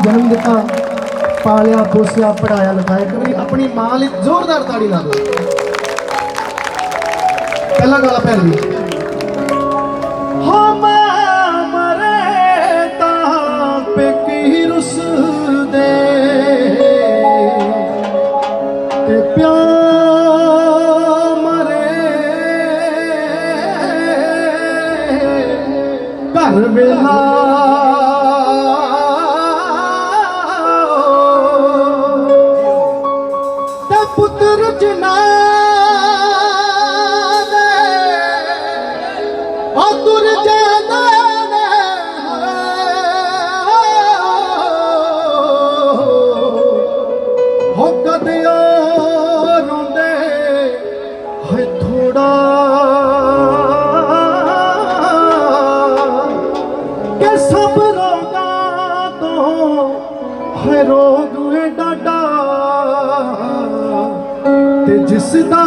ਨੂੰ ਜਨਮ ਦਿੱਤਾ। ਪਾਲਿਆ, ਪੋਸਿਆ, ਪੜਾਇਆ, ਲਿਖਾਇਆ। ਇੱਕ ਵਾਰੀ ਆਪਣੀ ਮਾਂ ਲਈ ਜ਼ੋਰਦਾਰ ਤਾੜੀ ਲਾ ਦਿਓ। ਪਹਿਲਾ ਗਾਲਾ ਪਹਿਲੀ ਹੋ ਮੈਂ ਮਰੇ ਤਾਂ ਪੇਕੀ ਰੁੱਸਦੇ। ਤੇ ਪਿਓ ਮਰੇ। ਘਰ ਵੇਲਾ ਪੁੱਤਰ ਜਨਾ ਉਹ ਤੁਰ ਹੋ ਕਦਿਓ ਰੋਂਦੇ। ਹੈ ਥੋੜਾ। ਕਿ ਸਭ ਰੋਗਾਂ ਤੋਂ। ਹੈ ਰੋਗ ਤੇ ਦਾ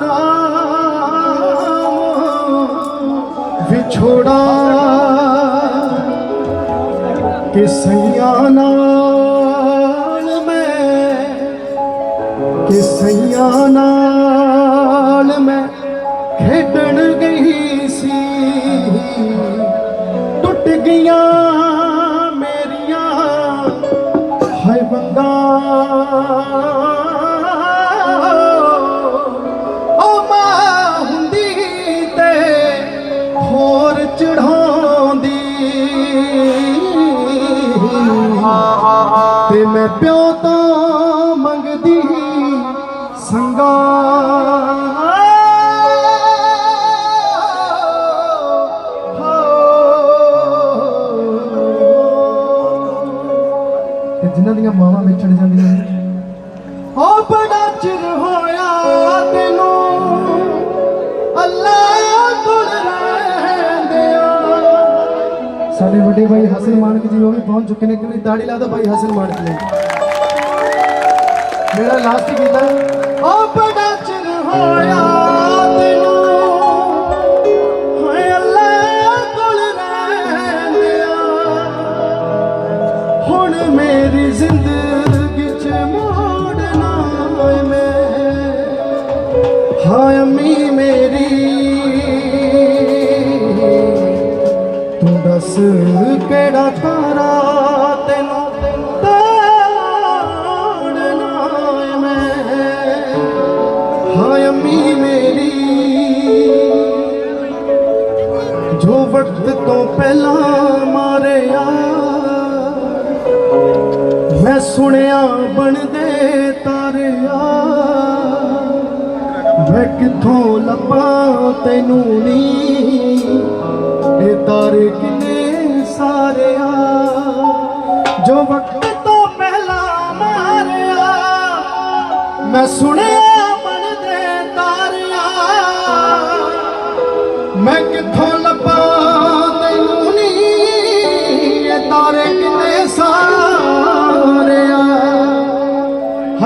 ਨਾਮ ਵਿਛੋੜਾ ਕਿ ਸਈਆਂ ਨਾਲ ਮੈਂ ਕਿ ਨਾਲ ਮੈਂ ਖੇਡਣ ਗਈ ਸੀ। ਟੁੱਟ ਗਈਆਂ ਮੇਰੀਆਂ, ਹਾਏ ਬੰਦਾ ਤੇ ਮੈਂ ਪਿਓ ਤੋਂ ਮੰਗਦੀ ਸੰਗਾ। ਤੇ ਜਿਨ੍ਹਾਂ ਦੀਆਂ ਮਾਵਾਂ ਵਿਛੜ ਜਾਂਦੀਆਂ ਨੇ। ਹੋ ਬੜਾ ਵੱਡੇ ਭਾਈ ਹਸਨ ਮਾਨਕ ਜੀ ਉਹ ਵੀ ਪਹੁੰਚ ਚੁੱਕੇ ਨੇ ਕਿ ਦਾੜੀ ਲਾਦਾ ਦੋ ਭਾਈ ਹਸਨ ਮਾਨਕ ਨੇ। ਮੇਰਾ ਲਾਸਟ ਗੀਤਾ ਹੋ ਬੜਾ ਚਿਰ ਹੋਇਆ ਤੈਨੂੰ, ਹੋਏ ਅੱਲਾ ਕੋਲ ਰਹਿੰਦਿਆ, ਹੁਣ ਮੇਰੀ ਜ਼ਿੰਦਗੀ ਚ ਮੋੜਨਾ ਓਏ ਮੈਂ ਹਾਏ ਅੰਮੀ ਮੇਰੀ, ਤੂੰ ਜੋ ਵਕਤ ਤੋਂ ਪਹਿਲਾਂ ਮਾਰਿਆ। ਮੈਂ ਸੁਣਿਆ ਬਣਦੇ ਤਾਰਿਆ। ਮੈਂ ਕਿੱਥੋਂ ਲੱਭਾਂ ਤੈਨੂੰ ਨੀ। ਇਹ ਤਾਰੇ ਕਿੰਨੇ ਸਾਰੇ ਆ ਜੋ ਵਕਤ ਤੋਂ ਪਹਿਲਾਂ ਮਾਰਿਆ, ਮੈਂ ਸੁਣਿਆ ਬਣਦੇ ਤਾਰਿਆ। ਮੈਂ ਕਿੱਥੋਂ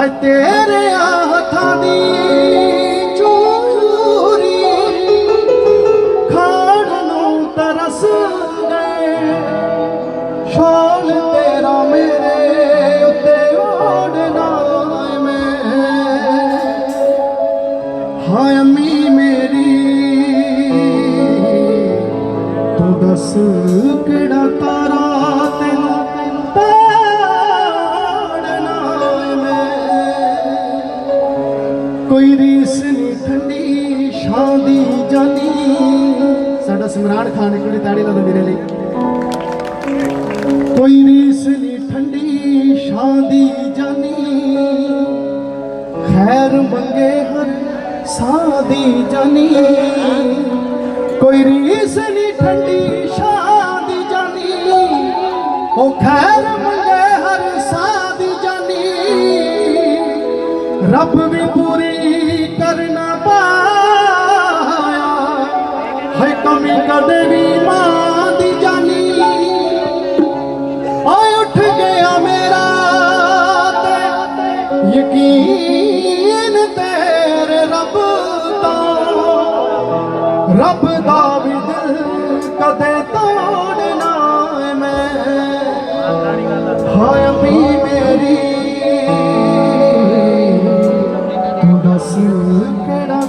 ਹੈ ਤੇਰੇ ਹੱਥਾਂ ਦੀ ਚੂਰੀ। ਖਾਣ ਨੂੰ ਤਰਸ ਗਏ। ਸ਼ਾਲ ਤੇਰਾ ਮੇਰੇ ਉੱਤੇ ਓੜਨਾ ਮੈਂ। ਹਾਏ ਅੰਮੀ ਮੇਰੀ, ਤੂੰ ਦੱਸ ਕਿਹੜਾ ਤਾਰਾ ਜਾਨੀ ਸਾਡਾ ਸਿਮਰਾਨ ਖਾਨ ਇੱਕ ਵਾਰੀ ਤਾੜੀ ਲਾ ਦਿਓ ਮੇਰੇ ਲਈ। ਕੋਈ ਰੀਸ ਨਹੀਂ ਠੰਡੀ ਸ਼ਾਦੀ ਦੀ ਜਾਨੀ, ਖੈਰ ਮੰਗੇ ਹਰ ਸ਼ਾਦੀ ਜਾਨੀ। ਕੋਈ ਰੀਸ ਨਹੀਂ ਠੰਡੀ ਸ਼ਾਦੀ ਦੀ ਜਾਨੀ, ਉਹ ਖੈਰ ਮੰਗੇ ਹਰ ਸ਼ਾਦੀ ਜਾਨੀ। ਰੱਬ ਵੀ ਪੂਰੀ ਕਦੇ ਵੀ ਮਾਂ ਦੀ ਜਾਨੀ। ਓਏ ਉੱਠ ਗਿਆ ਮੇਰਾ ਤੇ ਯਕੀਨ ਤੇਰੇ ਰੱਬ ਦਾ। ਰੱਬ ਦਾ ਵੀ ਦਿਲ ਕਦੇ ਤੋੜਨਾ ਮੈਂ ਹਾਏ ਵੀ ਮੇਰੀ, ਤੂੰ ਦੱਸ ਕਿਹੜਾ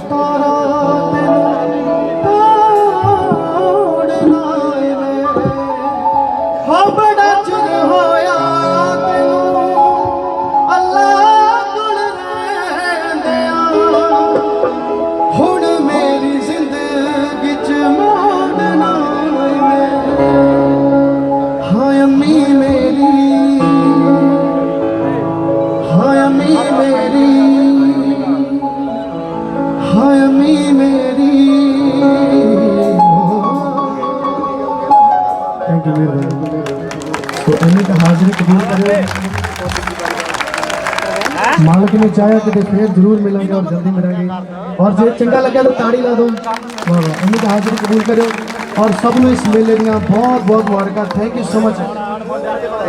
कबीर भाई तो अमित हाजिरी कबूल करें। मालक ने चाहे कि तो फिर ज़रूर मिलेंगे और जल्दी मिलेंगे। और जो चंगा लगे तो ताड़ी ला दो। अमित हाजिरी कबूल करो और सब इस मेले दिया बहुत बहुत मुबारक thank you so much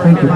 thank you